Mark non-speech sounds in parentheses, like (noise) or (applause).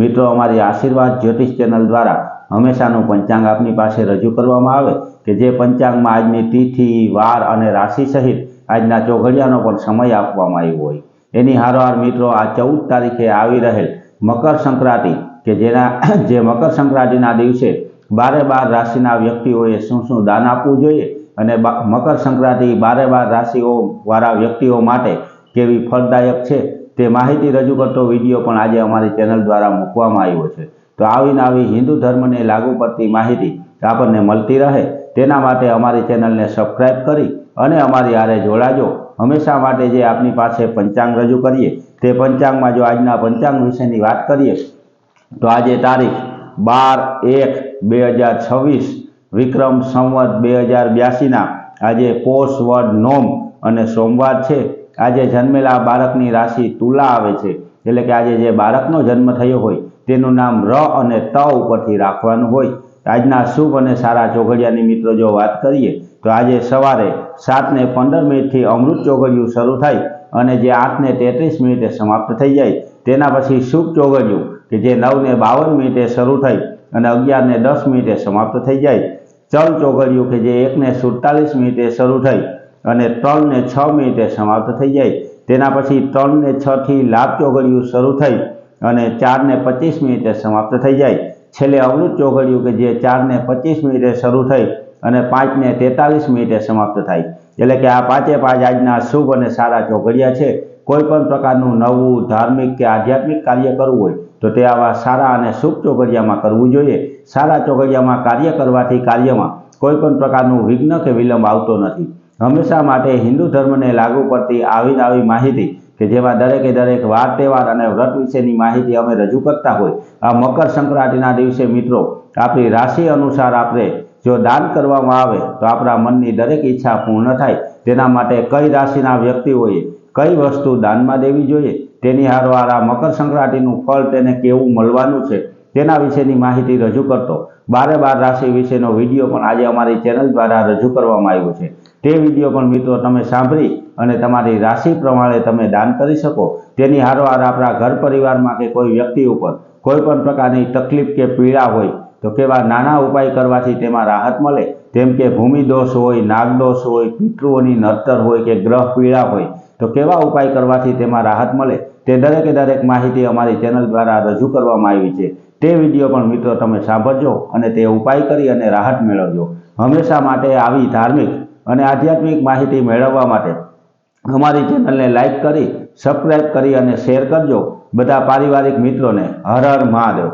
મિત્રો, અમારી આશીર્વાદ જ્યોતિષ ચેનલ દ્વારા હંમેશાનું પંચાંગ આપની પાસે રજૂ કરવામાં આવે કે જે પંચાંગમાં આજની તિથિ, વાર અને રાશિ સહિત આજના ચોઘડિયાનો પણ સમય આપવામાં આવ્યો હોય. એની હારોહાર મિત્રો, આ ચૌદ તારીખે આવી રહેલ મકર સંક્રાંતિ કે જેના (coughs) જે મકર સંક્રાંતિના દિવસે બારે બાર રાશિના વ્યક્તિઓએ શું શું દાન આપવું જોઈએ અને મકર સંક્રાંતિ બારે બાર રાશિઓ વાળા વ્યક્તિઓ માટે કેવી ફળદાયક છે તે માહિતી રજૂ કરતો વીડિયો પણ આજે અમારી ચેનલ દ્વારા મૂકવામાં આવ્યો છે. તો આવીને આવી હિન્દુ ધર્મને લાગુ પડતી માહિતી આપણને મળતી રહે. તેના માટે અમારી ચેનલને સબસ્ક્રાઇબ કરી અને અમારી હારે જોડાજો. હંમેશા માટે જે આપની પાસે પંચાંગ રજૂ કરીએ, તે પંચાંગમાં જો આજના પંચાંગ વિશેની વાત કરીએ, તો આજે તારીખ બાર એક બે હજાર છવ્વીસ, વિક્રમ સંવત બે હજાર બ્યાસીના આજે પોષ વડ નોમ અને સોમવાર છે. આજે જન્મેલા બાળકની રાશિ તુલા આવે છે. એટલે કે આજે જે બાળકનો જન્મ થયો હોય, તેનું નામ ર અને ત ઉપરથી રાખવાનું હોય. આજના શુભ અને સારા ચોઘડિયાની મિત્રો જો વાત કરીએ, તો આજે સવારે સાતને પંદર મિનિટથી અમૃત ચોઘડિયું શરૂ થાય અને જે આઠને તેત્રીસ મિનિટે સમાપ્ત થઈ જાય. તેના પછી શુભ ચોઘડિયું, કે જે નવને બાવન મિનિટે શરૂ થઈ અને અગિયારને દસ મિનિટે સમાપ્ત થઈ જાય. ચલ ચોઘડિયું, કે જે એકને સુડતાલીસ મિનિટે શરૂ થઈ અને ત્રણ ને છ મિનિટે સમાપ્ત થઈ જાય. તેના પછી ત્રણ ને છ લાભ ચોઘડિયું શરૂ થઈ અને ચાર ને પચીસ મિનિટે સમાપ્ત થઈ જાય. છેલ્લે અમૃત ચોઘડિયું કે જે ચાર ને પચીસ મિનિટે શરૂ થઈ અને પાંચ ને તેતાલીસ મિનિટે સમાપ્ત થાય. એટલે કે આ પાંચે પાંચ આજના શુભ અને સારા ચોઘડિયા છે. કોઈ પણ પ્રકારનું નવું ધાર્મિક કે આધ્યાત્મિક કાર્ય કરવું હોય તો તે આવા સારા અને શુભ ચોઘડિયામાં કરવું જોઈએ. સારા ચોઘડિયામાં કાર્ય કરવાથી કાર્યમાં કોઈ પણ પ્રકારનું વિઘ્ન કે વિલંબ આવતો નથી. હંમેશા માટે હિન્દુ ધર્મને લાગુ પડતી આવી આવી માહિતી કે જેમાં દરેકે દરેક વાર તહેવાર અને વ્રત વિશેની માહિતી અમે રજૂ કરતા હોય. આ મકર સંક્રાંતિના દિવસે મિત્રો, આપણી રાશિ અનુસાર આપણે જો દાન કરવામાં આવે, તો આપણા મનની દરેક ઈચ્છા પૂર્ણ થાય. તેના માટે કઈ રાશિના વ્યક્તિઓએ કઈ વસ્તુ દાનમાં દેવી જોઈએ? તેની હારવાર આ મકર સંક્રાંતિનું ફળ તેને કેવું મળવાનું છે? તેના વિશેની માહિતી રજૂ કરતો. બારે બાર રાશિ વિશેનો વીડિયો પણ આજે અમારી ચેનલ દ્વારા રજૂ કરવામાં આવ્યો છે. તે વીડિયો પણ મિત્રો તમે સાંભળી અને તમારી રાશિ પ્રમાણે તમે દાન કરી શકો. તેની હારોહાર આપણા ઘર પરિવારમાં કે કોઈ વ્યક્તિ ઉપર કોઈ પણ પ્રકારની તકલીફ કે પીડા હોય તો કેવા નાના ઉપાય કરવાથી તેમાં રાહત મળે. જેમ કે ભૂમિ દોષ હોય નાગદોષ હોય, પિતૃઓની નડતર હોય કે ગ્રહ પીડા હોય તો કેવા ઉપાય કરવાથી તેમાં રાહત મળે તે દરેકે દરેક માહિતી અમારી ચેનલ દ્વારા રજૂ કરવામાં આવી છે. તે વીડિયો પણ મિત્રો તમે સાંભળજો અને તે ઉપાય કરી અને રાહત મેળવજો. હંમેશા માટે આવી ધાર્મિક અને આધ્યાત્મિક માહિતી મેળવવા માટે અમારી ચેનલને લાઈક કરી સબસ્ક્રાઈબ કરી અને શેર કરજો. બધા પારિવારિક મિત્રોને હર હર મહાદેવ.